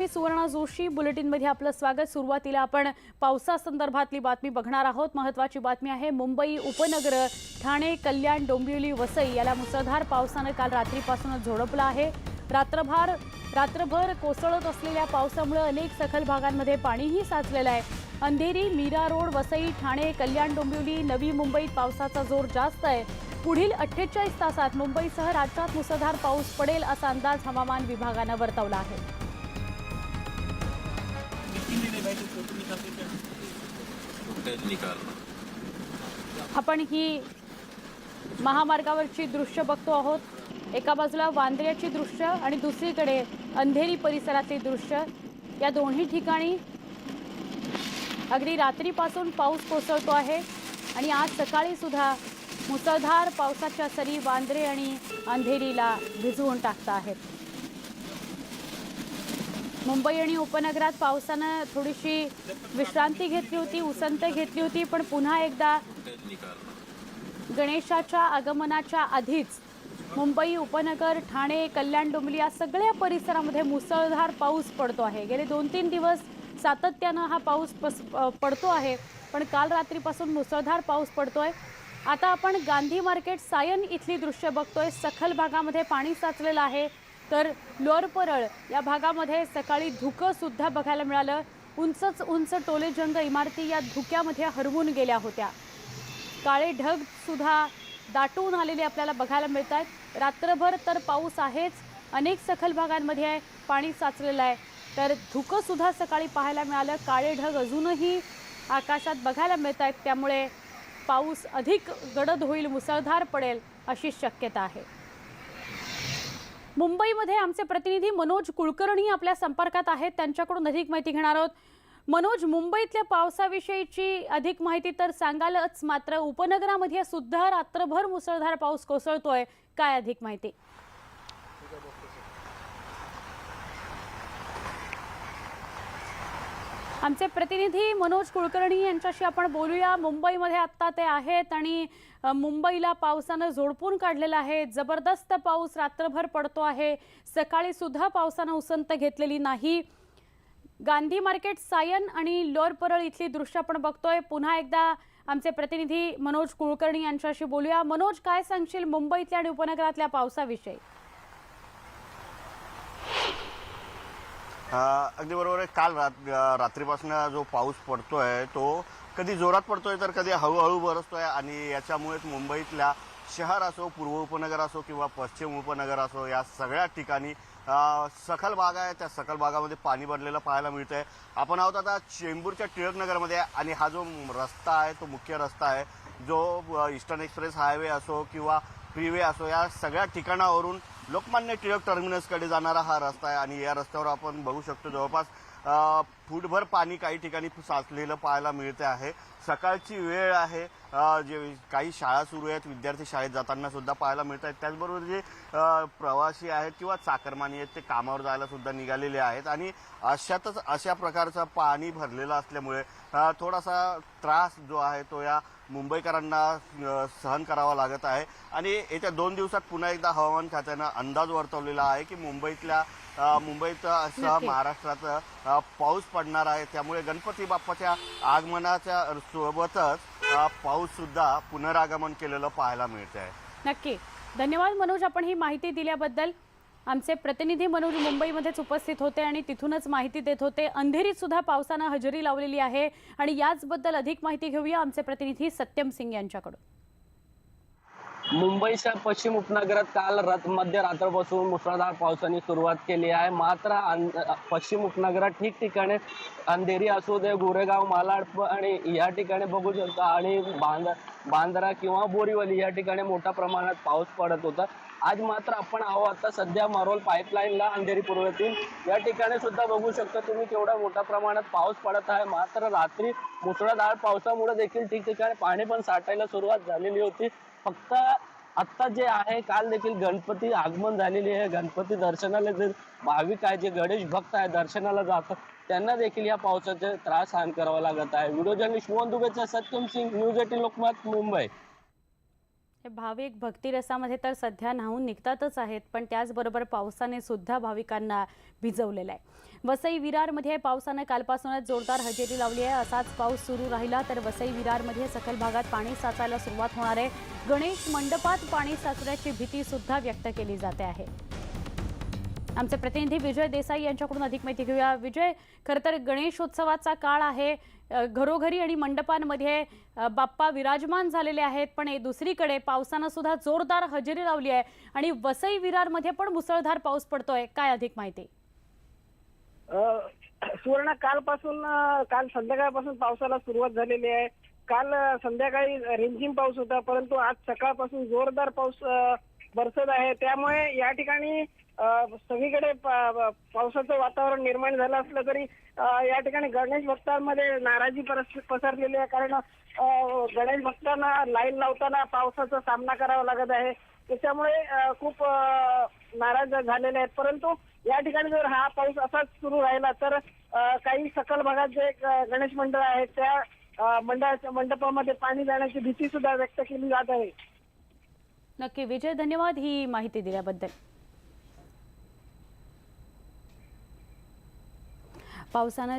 मी सुवर्णा जोशी बुलेटिनमध्ये आपलं स्वागत. सुरुवातीला आपण पावसासंदर्भातली बातमी बघणार आहोत. महत्त्वाची बातमी आहे मुंबई उपनगर ठाणे कल्याण डोंबिवली वसई. याला मुसळधार पावसानं काल रात्रीपासूनच झोडपलं आहे. रात्रभर रात्रभर कोसळत असलेल्या पावसामुळे अनेक सखल भागांमध्ये पाणीही साचलेलं आहे. अंधेरी मीरा रोड वसई ठाणे कल्याण डोंबिवली नवी मुंबईत पावसाचा जोर जास्त आहे. पुढील अठ्ठेचाळीस तासात मुंबईसह राज्यात मुसळधार पाऊस पडेल असा अंदाज हवामान विभागानं वर्तवला आहे. आपण ही महामार्गावरची दृश्य बघतो आहोत. एका बाजूला वांद्र्याची दृश्य आणि दुसरीकडे अंधेरी परिसरातली दृश्य. या दोन्ही ठिकाणी अगदी रात्रीपासून पाऊस कोसळतो आहे आणि आज सकाळी सुद्धा मुसळधार पावसाच्या सरी वांद्रे आणि अंधेरीला भिजवून टाकता आहेत. मुंबई आणि उपनगरात पावसानं थोडीशी विश्रांती घेतली होती उसंत घेतली होती पण पुन्हा एकदा गणेशाच्या आगमनाच्या आधीच मुंबई उपनगर ठाणे कल्याण डोंबिवली या सगळ्या परिसरामध्ये मुसळधार पाऊस पडतो आहे. गेले दोन तीन दिवस सातत्यानं हा पाऊस पस पडतो आहे पण काल रात्रीपासून मुसळधार पाऊस पडतो आहे आता आपण गांधी मार्केट सायन इथली दृश्य बघतोय. सखल भागामध्ये पाणी साचलेलं आहे. तर लोअर परळ या भागामध्ये सकाळी धुकंसुद्धा बघायला मिळालं. उंचच उंच टोलेजंग इमारती या धुक्यामध्ये हरवून गेल्या होत्या. काळे ढगसुद्धा दाटून आलेले आपल्याला बघायला मिळत आहेत रात्रभर तर पाऊस आहेच. अनेक सखल भागांमध्ये आहे पाणी साचलेलं आहे. तर धुकंसुद्धा सकाळी पाहायला मिळालं. काळे ढग अजूनही आकाशात बघायला मिळत आहेत त्यामुळे पाऊस अधिक गडद होईल मुसळधार पडेल अशी शक्यता आहे. मुंबईमध्ये आमचे प्रतिनिधी मनोज कुलकर्णी आपल्या संपर्कात आहेत. त्यांच्याकडून अधिक माहिती घेणार आहोत. मनोज मुंबईतल्या पावसाविषयीची अधिक माहिती तर सांगालच. मात्र उपनगरामध्ये सुद्धा रात्रभर मुसळधार पाऊस कोसळतोय. काय अधिक माहिती? आमचे प्रतिनिधी मनोज कुलकर्णी यांच्याशी आपण बोलूया. मुंबईमध्ये आत्ता ते आहेत आणि मुंबईला पावसानं झोडपून काढलेलं आहे. जबरदस्त पाऊस रात्रभर पडतो आहे. सकाळी सुद्धा पावसानं उसंत घेतलेली नाही. गांधी मार्केट सायन आणि लोअर परळ इथली दृश्य आपण बघतोय. पुन्हा एकदा आमचे प्रतिनिधी मनोज कुलकर्णी यांच्याशी बोलूया. मनोज काय सांगशील मुंबईतल्या आणि उपनगरातल्या पावसाविषयी? अगदी बरोबर आहे. काल रात रात्रीपासून जो पाऊस पडतोय तो कधी जोरात पडतोय तर कधी हळूहळू बरसतोय आणि याच्यामुळेच मुंबईतल्या शहर असो पूर्व उपनगर असो किंवा पश्चिम उपनगर असो या सगळ्या ठिकाणी सखल भाग आहे. त्या सखल भागामध्ये पाणी भरलेलं पाहायला मिळतंय. आपण आहोत आता चेंबूरच्या टिळकनगरमध्ये आणि हा जो रस्ता आहे तो मुख्य रस्ता आहे जो ईस्टर्न एक्सप्रेस हायवे असो किंवा फ्रीवे असो या सगळ्या ठिकाणावरून लोकमान्य टिळक टर्मिनसकडे जाणारा हा रस्ता आहे. आणि या रस्त्यावर आपण बघू शकतो जवळपास फूटभर पाणी काही ठिकाणी साचलेलं पाहायला मिळते आहे. सकाळची वेळ आहे. जे काही शाळा सुरू आहेत विद्यार्थी शाळेत जाताना सुद्धा पाहायला मिळत आहेत. त्याचबरोबर जे प्रवासी आहेत किंवा चाकरमानी आहेत ते कामावर जायला सुद्धा निघालेले आहेत. आणि अशातच अशा प्रकारचं पाणी भरलेलं असल्यामुळे थोडासा त्रास जो आहे तो या मुंबईकरांना सहन करावा लागत आहे. आणि येत्या दोन दिवसात पुन्हा एकदा हवामान खात्यानं अंदाज वर्तवलेला आहे की मुंबईतल्या मुंबईत सह. महाराष्ट्रात पाऊस पडणार आहे. त्यामुळे गणपती बाप्पाच्या आगमनाच्या सोबतच अ, पाऊस सुद्धा पुनरागमन केलेलं पाहायला मिळत आहे नक्की. धन्यवाद मनोज आपण ही माहिती दिल्याबद्दल. आमचे प्रतिनिधी मनोज मुंबईमध्येच उपस्थित होते आणि तिथूनच माहिती देत होते. अंधेरीत सुद्धा पावसानं हजेरी लावलेली आहे. आणि याचबद्दल अधिक माहिती घेऊया आमचे प्रतिनिधी सत्यम सिंग यांच्याकडून. मुंबईच्या पश्चिम उपनगरात काल रात मुसळधार पावसाने सुरुवात केली आहे. मात्र पश्चिम उपनगरात ठिकठिकाणी अंधेरी असू दे गोरेगाव मालाड आणि या ठिकाणी बघू शकता. आणि बांद बांद्रा किंवा बोरीवली या ठिकाणी मोठ्या प्रमाणात पाऊस पडत होता. आज मात्र आपण आहो आता सध्या मारोल पाईपलाईनला अंधेरी पूर्वेतील. या ठिकाणी सुद्धा बघू शकता तुम्ही केवढा मोठ्या प्रमाणात पाऊस पडत आहे. मात्र रात्री मुसळधार पावसामुळे देखील ठिकठिकाणी पाणी पण साठायला सुरुवात झालेली होती. फक्त आत्ता जे आहे काल देखील गणपती आगमन झालेली आहे. गणपती दर्शनाला जे भाविक आहे जे गणेश भक्त आहे दर्शनाला जातात त्यांना देखील या पावसाचे त्रास सहन करावा लागत आहे. व्हिडिओ जर्नलिस्ट मोहन दुबेचा सत्यम सिंग न्यूज एटीन लोकमत मुंबई. भाविक भक्तिरसामध्ये तर सध्या न्हावून निघतातच आहेत पण त्याचबरोबर पावसाने सुद्धा भाविकांना भिजवलेलं आहे. वसई विरारमध्ये पावसानं कालपासूनच जोरदार हजेरी लावली आहे. असाच पाऊस सुरू राहिला तर वसई विरारमध्ये सखल भागात पाणी साचायला सुरुवात होणार आहे. गणेश मंडपात पाणी साचण्याची भीती सुद्धा व्यक्त केली जाते आहे. आमचे प्रतिनिधी विजय देसाई यांच्याकडून अधिक माहिती घेऊया. विजय खरं तर गणेशोत्सवाचा काळ आहे. घरोघरी आणि मंडपांमध्ये बाप्पा विराजमान झालेले आहेत पण हे दुसरीकडे पावसानं सुद्धा जोरदार हजेरी लावली आहे आणि वसई विरारमध्ये पण मुसळधार पाऊस पडतोय. काय अधिक माहिती? अ, सुवर्ण कालपासून काल संध्याकाळपासून पावसाला सुरुवात झालेली आहे. काल संध्याकाळी रिमझिम पाऊस होता परंतु आज सकाळपासून जोरदार पाऊस बरसत आहे. त्यामुळे या ठिकाणी सगळीकडे पावसाचं वातावरण निर्माण झालं असलं तरी या ठिकाणी गणेश भक्तांमध्ये नाराजी पसरलेली आहे. कारण गणेश भक्तांना लाईन लावताना पावसाचा सामना करावा लागत आहे. त्याच्यामुळे खूप नाराज झालेले आहेत. परंतु या ठिकाणी जर हा पाऊस असाच सुरू राहिला तर काही सकल भागात जे गणेश मंडळ आहेत त्या मंडळाच्या मंडपामध्ये पाणी जाण्याची भीती सुद्धा व्यक्त केली जात आहे. नक्की विजय धन्यवाद ही माहिती दिल्याबद्दल. पावसानं